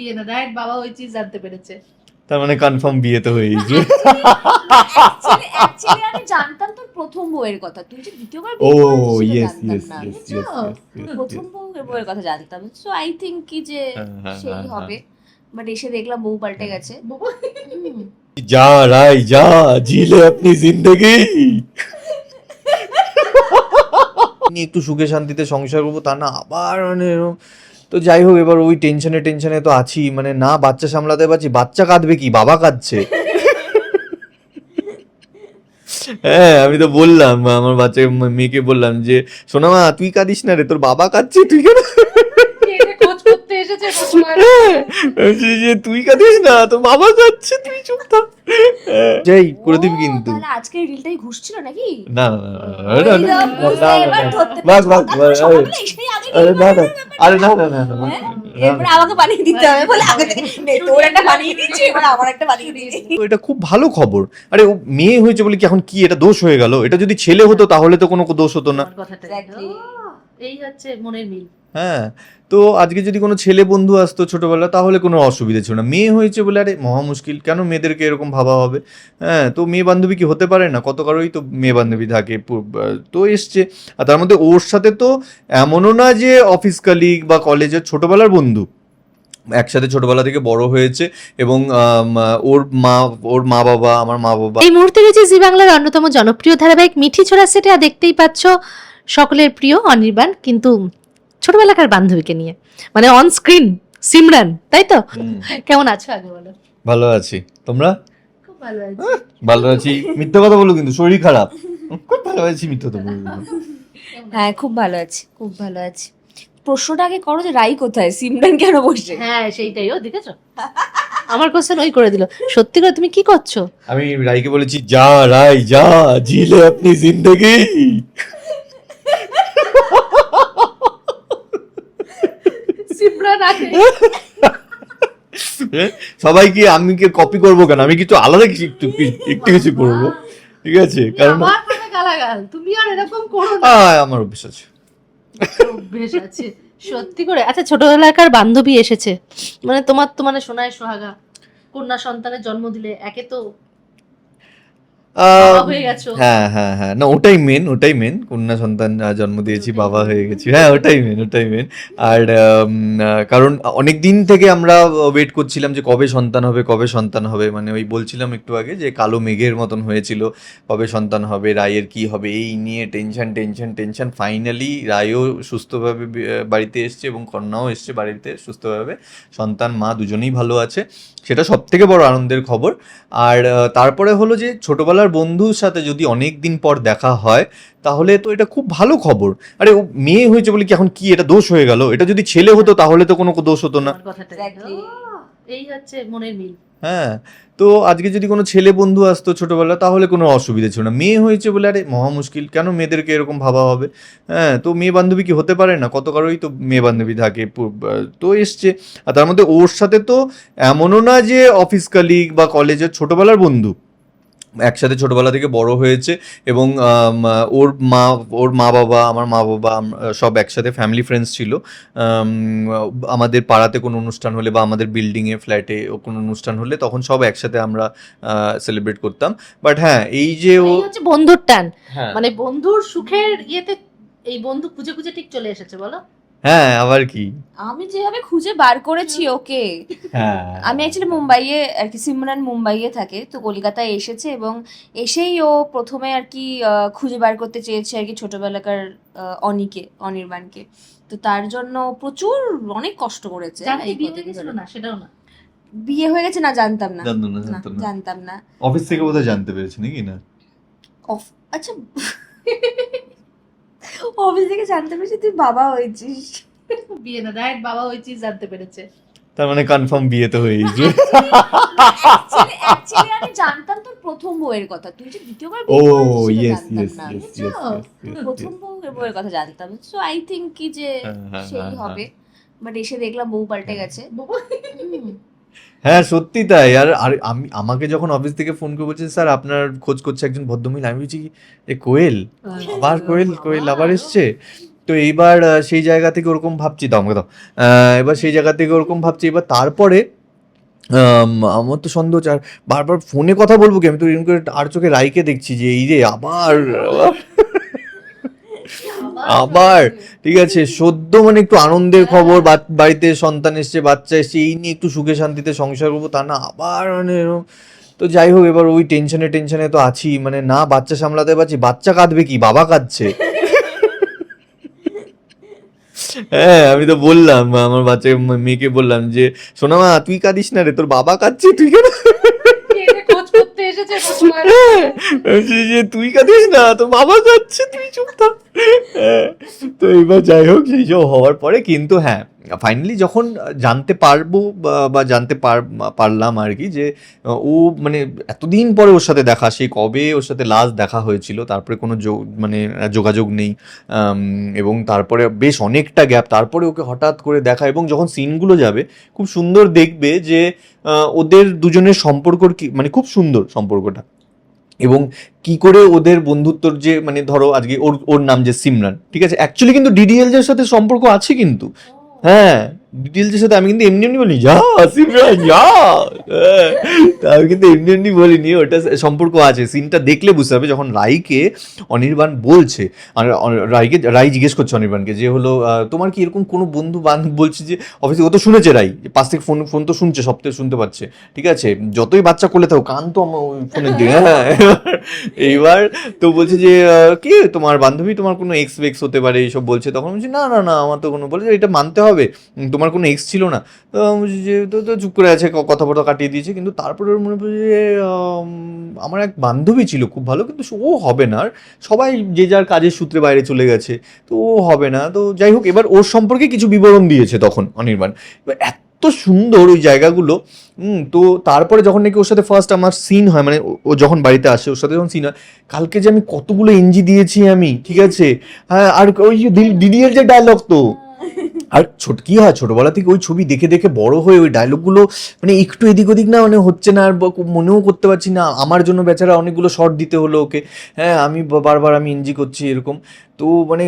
বিয়ে না ডাইরেক্ট বাবা ওই চিজ জানতে পেরেছে। তার মানে কনফার্ম বিয়ে তো হয়েছে অ্যাকচুয়ালি আমি জানতাম তোর প্রথম বউয়ের কথা। তুই যে দ্বিতীয়বার ও ইয়েস ইয়েস ইয়েস প্রথম বউয়ের বউয়ের কথা জানতাম। সো আই থিঙ্ক কি যে হ্যাঁ, হ্যাঁ, সেই হ্যাঁ, হবে। বাট এসে দেখলাম বউ পাল্টে গেছে। যা রাই যা জিলে আপনি জিন্দগি। একটু সুখে শান্তিতে সংসার করব তা না আবার মানে এরম তো যাই হোক, এবার ওই টেনশনে টেনশনে তো আছি। মানে না, বাচ্চা সামলাতে পারছি। বাচ্চা কাঁদবে কি? বাবা কাঁদছে। হ্যাঁ আমি তো বললাম, আমার বাচ্চা, মেয়েকে বললাম যে, সোনামা, তুই কাঁদিস না রে, তোর বাবা কাঁদছে, তুই কেন? এসেছে যে তুই কাঁদিস না তোর বাবা কাঁদছে তুই চুপ থাক হ্যাঁ, যাই করে দিবি কিন্তু আজকের রিলটাই নাকি না না না, তো বাস, বাস, বাস, আরে, না না আরে না না না হ্যাঁ? আমাকে বানিয়ে দিতে হবে বলে আগে থেকে তোর একটা বানিয়ে দিচ্ছি এবার আমার একটা বানিয়ে দিচ্ছি এটা খুব ভালো খবর আরে ও মেয়ে হয়েছে বলে কি এখন কি এটা দোষ হয়ে গেল এটা যদি ছেলে হতো তাহলে তো কোনো দোষ হতো না এই হচ্ছে মনের মিল। হ্যাঁ তো আজকে যদি কোনো ছেলে বন্ধু আসতো ছোটবেলা তাহলে কোনো অসুবিধা ছিল না। মেয়ে হয়েছে বলে আরে মহা মুশকিল কেন মেয়েদেরকে এরকম ভাবা হবে? হ্যাঁ তো মেয়ে বান্ধবী কি হতে পারে না? কত কারোই তো মেয়ে বান্ধবী থাকে তো এসছে। আর তার মধ্যে ওর সাথে তো এমনও না যে অফিস কালিগ বা কলেজের ছোটবেলার বন্ধু। একসাথে ছোটবেলা থেকে বড় হয়েছে এবং ওর মা ওর মা বাবা আমার মা বাবা। এই মুহূর্তে রয়েছে জি বাংলার অন্যতম জনপ্রিয় ধারাবাহিক মিঠি ছোড়া সেটা আর দেখতেই পাচ্ছ সকলের প্রিয় অনির্বাণ কিন্তু ছোটবেলাকার বান্ধবীকে নিয়ে। মানে অন স্ক্রিন সিমরান তাই তো? কেমন আছো আগে বলো? ভালো আছি। তোমরা? খুব ভালো আছে। ভালো আছি। মিথ্যা কথা বলো কিন্তু শরীর খারাপ। খুব ভালো আছি মিথ্যা তো হ্যাঁ খুব ভালো আছি খুব ভালো আছি। প্রশ্নটা আগে করো যে রাই কোথায় সিমরান কেন বসে? হ্যাঁ সেইটাই ও দেখেছ? আমার কোশ্চেন ওই করে দিল। সত্যি করে তুমি কি করছ? আমি রাইকে বলেছি যা রাই যা জিলে আপনি জিন্দগি। আগে সবাইকে আমি কি কপি করব কেন? আমি কিছু আলাদা কিছু একটু একটু কিছু করব। ঠিক আছে? কারণ তুমি আর এরকম করো না। আমার অভ্যেস আছে। অভ্যেস আছে। সত্যি করে। আচ্ছা ছোটবেলাকার বান্ধবী এসেছে। মানে তোমার তো মানে সোনায় সোহাগা। কন্যা সন্তানের জন্ম দিলে একে তো হয়ে হ্যাঁ হ্যাঁ না ওটাই মেন ওটাই মেন কন্যা সন্তান জন্ম দিয়েছি বাবা হয়ে গেছি। হ্যাঁ ওটাই মেন ওটাই মেন আর কারণ অনেক দিন থেকে আমরা ওয়েট করছিলাম যে কবে সন্তান হবে কবে সন্তান হবে। মানে ওই বলছিলাম একটু আগে যে কালো মেঘের মতন হয়েছিল কবে সন্তান হবে রায়ের কি হবে এই নিয়ে টেনশন টেনশন টেনশন ফাইনালি রায়ও সুস্থভাবে বাড়িতে এসছে এবং কন্যাও এসছে বাড়িতে সুস্থভাবে। সন্তান মা দুজনেই ভালো আছে। সেটা সব থেকে বড় আনন্দের খবর। আর তারপরে হলো যে ছোটবেলার বন্ধুর সাথে যদি অনেক দিন পর দেখা হয় তাহলে তো এটা খুব ভালো খবর। আরে ও মেয়ে হয়েছে বলে কি এখন কি এটা দোষ হয়ে গেল? এটা যদি ছেলে হতো তাহলে তো কোনো দোষ হতো না। এই হচ্ছে মনের মিল। হ্যাঁ তো আজকে যদি কোনো ছেলে বন্ধু আসতো ছোটবেলা তাহলে কোনো অসুবিধা ছিল না। মেয়ে হয়েছে বলে আরে মহা মুশকিল কেন মেয়েদেরকে এরকম ভাবা হবে? হ্যাঁ তো মেয়ে বান্ধবী কি হতে পারে না? কত কারোই তো মেয়ে বান্ধবী থাকে তো এসছে। আর তার মধ্যে ওর সাথে তো এমনও না যে অফিস কালিগ বা কলেজের ছোটবেলার বন্ধু। একসাথে ছোটবেলা থেকে বড় হয়েছে এবং ওর মা ওর মা বাবা আমার মা বাবা সব একসাথে ফ্যামিলি ফ্রেন্ডস ছিল। আমাদের পাড়াতে কোনো অনুষ্ঠান হলে বা আমাদের বিল্ডিংয়ে ফ্ল্যাটে কোনো অনুষ্ঠান হলে তখন সব একসাথে আমরা সেলিব্রেট করতাম। বাট হ্যাঁ এই যে ও হচ্ছে বন্ধুর টান। হ্যাঁ। মানে বন্ধুর সুখের ইয়েতে এই বন্ধু খুঁজে খুঁজে ঠিক চলে এসেছে বলো। হ্যাঁ আবার কি? আমি যেভাবে খুঁজে বার করেছি ওকে। হ্যাঁ। আমি অ্যাকচুয়ালি মুম্বাইয়ে আর কি সিমরান মুম্বাইয়ে থাকে তো কলকাতায় এসেছে এবং এসেই ও প্রথমে আর কি খুঁজে বার করতে চেয়েছে আর কি ছোটবেলাকার অনিকে অনির্বাণকে। তো তার জন্য প্রচুর অনেক কষ্ট করেছে। হয়ে না? সেটাও না। বিয়ে হয়ে গেছে না? জানতাম না। জানতাম না না, জানতাম না। অফিস থেকে বোধহয় জানতে পেরেছি নাকি না? অফ আচ্ছা। অফিস থেকে জানতে পেরেছি তুই বাবা হয়েছিস। বিয়ে না ডাইরেক্ট বাবা চিজ জানতে পেরেছে। তার মানে কনফার্ম বিয়ে তো Actually- actually আমি জানতাম তোর প্রথম বউয়ের কথা। তুই যে দ্বিতীয়বার ও ইয়েস ইয়েস না, ইয়েস প্রথম বউয়ের বউয়ের কথা জানতাম। সো আই থিঙ্ক কি যে হ্যাঁ, হ্যাঁ, সেই হ্যাঁ, হবে। বাট এসে দেখলাম বউ পাল্টে গেছে। হ্যাঁ সত্যি তাই। আর আর আমি আমাকে যখন অফিস থেকে ফোন করে বলছে স্যার আপনার খোঁজ করছে একজন ভদ্রমহিলা। আমি বলছি এ কোয়েল? আবার কোয়েল? কোয়েল আবার এসছে? তো এইবার সেই জায়গা থেকে ওরকম ভাবছি দাও আহ, এবার সেই জায়গা থেকে ওরকম ভাবছি। এবার তারপরে আম, আমার তো সন্দেহ আর বারবার ফোনে কথা বলব কি? আমি তো এরকম করে আর চোখে রাইকে দেখছি যে এই রে আবার। আবার? ঠিক আছে, সদ্য মানে একটু আনন্দের খবর বাড়িতে সন্তান এসছে, বাচ্চা এসছে, এই নিয়ে একটু সুখে শান্তিতে সংসার করব, তা না, আবার মানে। তো যাই হোক, এবার ওই টেনশনে টেনশনে তো আছি মানে না বাচ্চা সামলাতে পারছি, বাচ্চা কাঁদবে কি, বাবা কাঁদছে? হ্যাঁ আমি তো বললাম, আমার বাচ্চা মেয়েকে বললাম যে সোনা মা তুই কাঁদিস না রে, তোর বাবা কাঁদছে, তুই কেন? এসেছে যে তুই কাঁদিস না তোর বাবা যাচ্ছে তুই চুপ থাক। হ্যাঁ, তো এবার যাই হোক সেই সব হওয়ার পরে কিন্তু হ্যাঁ ফাইনালি যখন জানতে পারব বা- জানতে পার- পারলাম আর কি যে ও মানে এতদিন পরে ওর সাথে দেখা, সেই কবে ওর সাথে লাস্ট দেখা হয়েছিল, তারপরে কোনো মানে যোগাযোগ নেই এবং তারপরে বেশ অনেকটা গ্যাপ তারপরে ওকে হঠাৎ করে দেখা এবং যখন সিনগুলো যাবে, খুব সুন্দর দেখবে যে ওদের দুজনের সম্পর্ক কি মানে খুব সুন্দর সম্পর্কটা। এবং কি করে ওদের বন্ধুত্বর যে মানে ধরো আজকে ওর ওর নাম যে সিমরান ঠিক আছে? অ্যাকচুয়ালি কিন্তু ডিডিএলজ এর সাথে সম্পর্ক আছে কিন্তু হ্যাঁ ডিটেলস এর সাথে আমি কিন্তু এমনি এমনি বলি যা সিমরান যা। হ্যাঁ, আমি কিন্তু এমনি এমনি বলিনি ওটা সম্পর্ক আছে। সিনটা দেখলে বুঝতে হবে যখন রাইকে অনির্বাণ বলছে রাইকে রাই জিজ্ঞেস করছে অনির্বাণকে যে হলো তোমার কি এরকম কোনো বন্ধু বান্ধব বলছে যে অফিসে ও তো শুনেছে রাই পাশ থেকে ফোন ফোন তো শুনছে সব থেকে শুনতে পাচ্ছে ঠিক আছে? যতই বাচ্চা করলে থাকো কান তো আমার ফোনের দিকে হ্যাঁ এবার- এইবার তো বলছে যে কি তোমার বান্ধবী? তোমার কোনো এক্স বেক্স হতে পারে এইসব বলছে? তখন বলছি না না না আমার তো কোনো বলে এটা মানতে হবে। তোমার কোনো এক্স ছিল না যে, তো তো চুপ করে আছে, ক- কথাবার্তা কাটিয়ে দিয়েছে, কিন্তু তারপরে ওর মনে পড়ছে যে আমার এক বান্ধবী ছিল খুব ভালো, কিন্তু ও হবে না, আর সবাই যে যার কাজের সূত্রে বাইরে চলে গেছে, তো ও হবে না, তো যাই হোক, এবার ওর সম্পর্কে কিছু বিবরণ দিয়েছে তখন অনির্বাণ। এবার এত সুন্দর ওই জায়গাগুলো তো তারপরে যখন নাকি ওর সাথে ফার্স্ট আমার সিন হয় মানে ও- যখন বাড়িতে আসে, ওর সাথে যখন সিন হয়, কালকে যে আমি কতগুলো এনজি দিয়েছি আমি, ঠিক আছে? হ্যাঁ আর ওই ডিডিএল যে ডায়লগ তো আর ছোট কি হয়? ছোটবেলা থেকে ওই ছবি দেখে দেখে বড় হয়ে ওই ডায়লগগুলো মানে একটু এদিক ওদিক না মানে হচ্ছে না আর মনেও করতে পারছি না। আমার জন্য বেচারা অনেকগুলো শর্ট দিতে হলো ওকে। হ্যাঁ আমি বারবার আমি এনজি করছি এরকম। তো মানে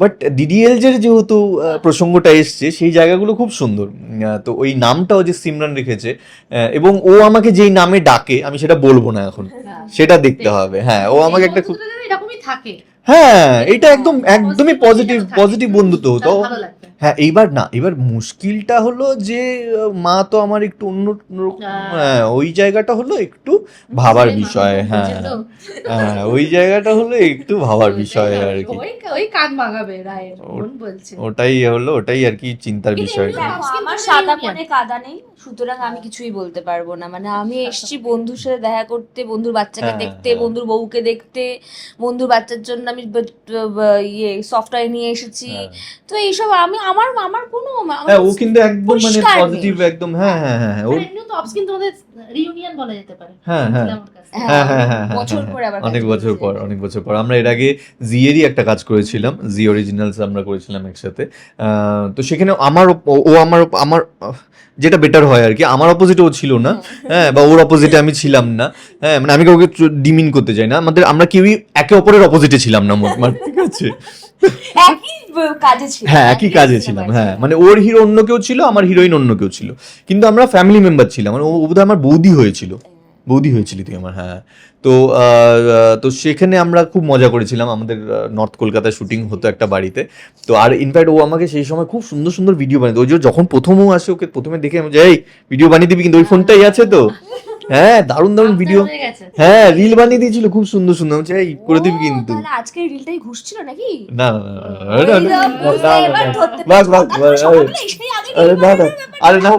বাট ডিডিএল যে যেহেতু প্রসঙ্গটা এসছে সেই জায়গাগুলো খুব সুন্দর। তো ওই নামটাও যে সিমরান রেখেছে এবং ও আমাকে যেই নামে ডাকে আমি সেটা বলব না এখন। হ্যাঁ। সেটা দেখতে হবে। হ্যাঁ ও আমাকে একটা খুব থাকে। হ্যাঁ এটা একদম একদমই পজিটিভ পজিটিভ বন্ধুত্ব। তো হ্যাঁ এইবার না এবার মুশকিলটা হলো যে মা তো আমার একটু অন্য হ্যাঁ। হ্যাঁ ওই জায়গাটা হলো একটু ভাবার বিষয় হ্যাঁ হ্যাঁ ওই জায়গাটা হলো একটু ভাবার বিষয় আর কি। ওই কান মাগাবে রায়ের বলছে। ওটাই হলো ওটাই আর কি চিন্তার বিষয়। আজকে আমার সাদা reunion। মনে কাদা নেই সুতরাং আমি কিছুই বলতে পারব না। মানে আমি এসেছি বন্ধুর সাথে দেখা করতে বন্ধুর বাচ্চাকে হ্যাঁ, দেখতে হ্যাঁ। বন্ধুর বউকে দেখতে বন্ধুর বাচ্চার জন্য আমি ইয়ে সফটওয়্যার নিয়ে এসেছি। তো এইসব আমি আমার আমার কোনো হ্যাঁ ও কিন্তু একদম মানে পজিটিভ একদম হ্যাঁ হ্যাঁ হ্যাঁ হ্যাঁ আর ওর এমনিও তো অফ কিন্তু আমাদের রিউনিয়ন বলা যেতে পারে। হ্যাঁ, হ্যাঁ। হ্যাঁ হ্যাঁ বছর পরে আবার অনেক বছর পর অনেক বছর পর। আমরা এর আগে জিয়েরই একটা কাজ করেছিলাম জি অরিজিনালস আমরা করেছিলাম একসাথে। আহ, তো সেখানে আমার ও- ও আমার আমার যেটা বেটার হয় আর কি আমার অপোজিটে ও ছিল না হ্যাঁ বা ওর অপোজিটে আমি ছিলাম না হ্যাঁ মানে আমি কাউকে ডিমিন করতে চাই না। আমাদের আমরা কেউই একে অপরের অপোজিটে ছিলাম না মোট ঠিক আছে? একই কাজে ছিল হ্যাঁ একই কাজে ছিলাম হ্যাঁ। মানে ওর হিরো অন্য কেউ ছিল আমার হিরোইন অন্য কেউ ছিল। কিন্তু আমরা ফ্যামিলি মেম্বার ছিলাম মানে ও বোধহয় আমার বৌদি হয়েছিল। বৌদি হয়েছিলি তুই আমার হ্যাঁ। তো তো সেখানে আমরা খুব মজা করেছিলাম আমাদের নর্থ কলকাতায় শুটিং হতো একটা বাড়িতে। তো আর ইনফ্যাক্ট ও আমাকে সেই সময় খুব সুন্দর সুন্দর ভিডিও বানিয়ে ওই যখন প্রথম আসে ওকে প্রথমে দেখে আমি যাই ভিডিও বানিয়ে দিবি কিন্তু ওই ফোনটাই আছে তো? হ্যাঁ দারুণ দারুণ আপনার ভিডিও হ্যাঁ রিল বানিয়ে দিয়েছিল খুব সুন্দর সুন্দর আমি চাই করে দিবি কিন্তু আজকের রিলটাই ঘুষছিল নাকি না না, না, না, এবার আরে, না না আরে না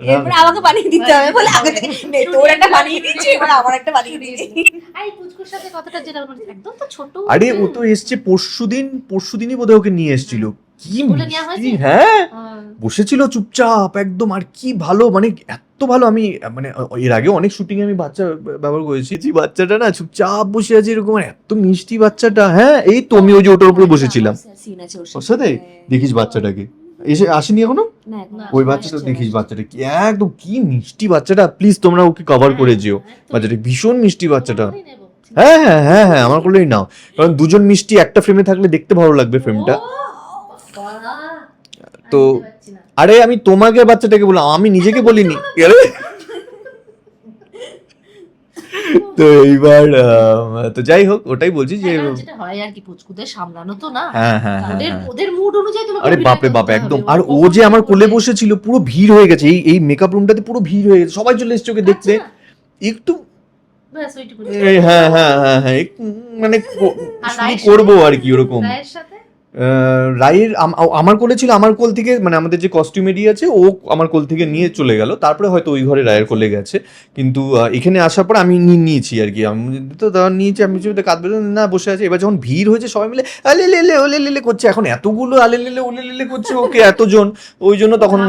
হ্যাঁ? আমাকে বানিয়ে দিতে হবে বলে আগে থেকে তোর একটা বানিয়ে দিচ্ছি এবার আমার একটা বানিয়ে দিচ্ছি পুচকুর সাথে কথাটা যেটা একদম তো ছোট আরে ও তো এসছে পরশুদিন পরশুদিনই বোধহয় ওকে নিয়ে এসেছিল কি মিষ্টি, হ্যাঁ? বসেছিল চুপচাপ একদম আর কি ভালো মানে এত ভালো আমি মানে এর আগে অনেক শুটিং আমি বাচ্চা ব্যবহার করেছি। যে বাচ্চাটা না চুপচাপ বসে আছে এরকম এত মিষ্টি বাচ্চাটা হ্যাঁ? এই তো আমি ওই যে ওটার উপরে বসেছিলাম। ওর ওর সাথে? দেখিস বাচ্চাটাকে। এসে আসেনি এখনও? ওই বাচ্চাটা দেখিস বাচ্চাটা কি একদম কি মিষ্টি বাচ্চাটা। প্লিজ তোমরা ওকে কভার করে যেও। বাচ্চাটা ভীষণ মিষ্টি বাচ্চাটা। হ্যাঁ হ্যাঁ হ্যাঁ হ্যাঁ আমার করলেই নাও। কারণ দুজন মিষ্টি একটা ফ্রেমে থাকলে দেখতে ভালো লাগবে ফ্রেমটা তো। আরে আমি তোমাকে বাচ্চাটাকে বললাম আমি নিজেকে বলিনি। তো এইবার তো যাই হোক ওটাই বলছি যে হ্যাঁ, যেটা হয় আর কি পুচকুদের সামলানো তো না। হ্যাঁ হ্যাঁ হ্যাঁ ওদের। ওদের মুড অনুযায়ী তোমাকে আরে বাপরে বাপ একদম। আর ও যে আমার কোলে বসেছিল পুরো ভিড় হয়ে গেছে। এই এই মেকআপ রুমটাতে পুরো ভিড় হয়ে গেছে। সবাই চলে এসছে ওকে দেখতে। আচ্ছা, একটু ওইটুকুনি। এই হ্যাঁ হ্যাঁ হ্যাঁ হ্যাঁ একটু মানে করব আর কি ওরকম। সাথে রায়ের আমার কোলে ছিল আমার কোল থেকে মানে আমাদের যে কস্টিউমেডি আছে ও আমার কোল থেকে নিয়ে চলে গেল। তারপরে হয়তো ওই ঘরে রায়ের কোলে গেছে। কিন্তু এখানে আসার পর আমি নিয়ে নিয়েছি আর কি। আমি তো নিয়েছি আমি কিছু কাঁদবে না বসে আছে। এবার যখন ভিড় হয়েছে সবাই মিলে আলে লেলে ওলে লেলে করছে। এখন এতগুলো আলে লেলে ওলে লেলে করছে ওকে এতজন। ওই জন্য তখন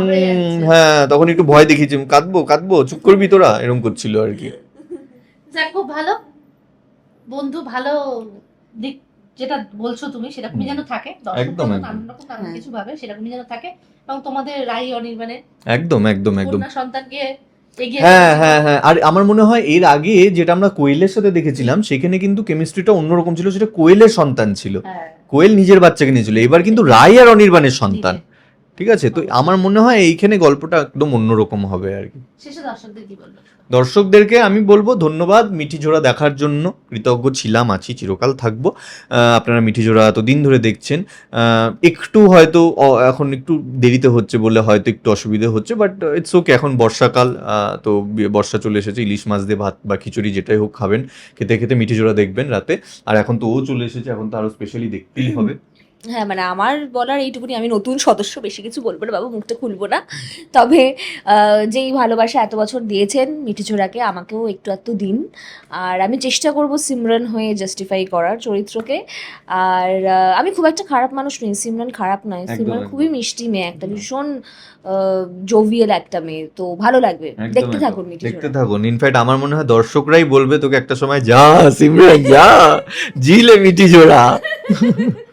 হ্যাঁ তখন একটু ভয় দেখিয়েছি। কাঁদবো কাঁদবো চুপ করবি তোরা? এরকম করছিল আর কি। যাক খুব ভালো। বন্ধু ভালো দিক যেটা বলছো তুমি সেরকমই যেন থাকে। একদম, একদম। নানান রকম নানান হ্যাঁ। কিছু ভাবে সেরকমই যেন থাকে। এবং তোমাদের রাই অনির্বাণে একদম একদম একদম। সন্তানকে হ্যাঁ হ্যাঁ হ্যাঁ। আর আমার মনে হয় এর আগে যেটা আমরা কোয়েলের সাথে দেখেছিলাম সেখানে কিন্তু কেমিস্ট্রিটা অন্যরকম ছিল সেটা কোয়েলের সন্তান ছিল। হ্যাঁ। কোয়েল নিজের বাচ্চাকে নিয়েছিল এবার কিন্তু রায় আর অনির্বাণের সন্তান। ঠিক আছে? তো আমার মনে হয় এইখানে গল্পটা একদম অন্যরকম হবে আর কি। শেষে দর্শকদের কি বলব? দর্শকদেরকে আমি বলব, ধন্যবাদ। মিঠি জোড়া দেখার জন্য কৃতজ্ঞ ছিলাম, আছি, চিরকাল থাকব। আপনারা মিঠি জোড়া এতদিন ধরে দেখছেন। একটু হয়তো এখন একটু দেরিতে হচ্ছে বলে হয়তো একটু অসুবিধে হচ্ছে বাট ইটস ওকে এখন বর্ষাকাল তো বর্ষা চলে এসেছে, ইলিশ মাছ দিয়ে ভাত বা খিচুড়ি যেটাই হোক খাবেন, খেতে খেতে মিঠি জোড়া দেখবেন রাতে। আর এখন তো ও চলে এসেছে, এখন তো আরও স্পেশালি দেখতেই হবে। হ্যাঁ মানে আমার বলার এইটুকুনি আমি নতুন সদস্য বেশি কিছু বলব না বাবু মুখটা খুলবো না। তবে যেই ভালোবাসা এত বছর দিয়েছেন মিঠিচোড়াকে আমাকেও একটু একটু দিন। আর আমি চেষ্টা করব সিমরন হয়ে জাস্টিফাই করার চরিত্রকে। আর আমি খুব একটা খারাপ মানুষ নই সিমরন খারাপ নয়। সিমরন খুবই মিষ্টি মেয়ে একটা ভীষণ জোভিয়াল একটা মেয়ে। তো ভালো লাগবে। দেখতে থাকুন দেখতে থাকুন। ইনফ্যাক্ট আমার মনে হয় দর্শকরাই বলবে তোকে একটা সময় যা সিমরান যা জিলে মিঠি জোড়া